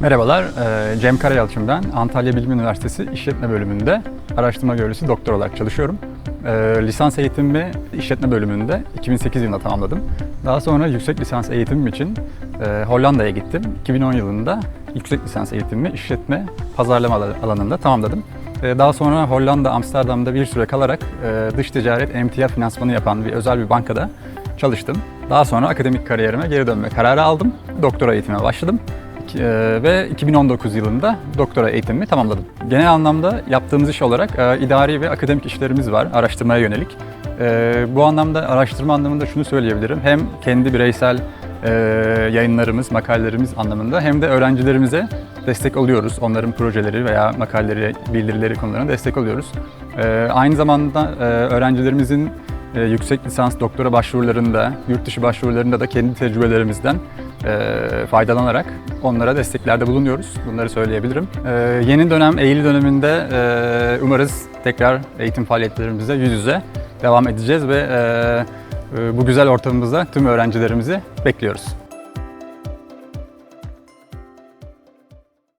Merhabalar, eee, Cem Karayalçın ben. Antalya Bilim Üniversitesi İşletme Bölümünde araştırma görevlisi doktor olarak çalışıyorum. Eee, Lisans eğitimimi İşletme Bölümünde 2008 yılında tamamladım. Daha sonra yüksek lisans eğitimim için eee, Hollanda'ya gittim. 2010 yılında yüksek lisans eğitimimi işletme pazarlama al- alanında tamamladım. Daha sonra Hollanda, Amsterdam'da bir süre kalarak dış ticaret emtia finansmanı yapan bir özel bir bankada çalıştım. Daha sonra akademik kariyerime geri dönme kararı aldım. Doktora eğitimine başladım. Eee, ve 2019 yılında doktora eğitimimi tamamladım. Genel anlamda yaptığımız iş olarak eee, idari ve akademik işlerimiz var araştırmaya yönelik. Eee, bu anlamda araştırma anlamında şunu söyleyebilirim. Hem kendi bireysel eee, yayınlarımız, makalelerimiz anlamında hem de öğrencilerimize destek oluyoruz. Onların projeleri veya makaleleri, bildirileri konularına destek oluyoruz. Eee, aynı zamanda eee, öğrencilerimizin e, yüksek lisans doktora başvurularında, yurt dışı başvurularında da kendi tecrübelerimizden e, faydalanarak onlara desteklerde bulunuyoruz. Bunları söyleyebilirim. E, yeni dönem, Eylül döneminde e, umarız tekrar eğitim faaliyetlerimize yüz yüze devam edeceğiz ve e, e, bu güzel ortamımızda tüm öğrencilerimizi bekliyoruz.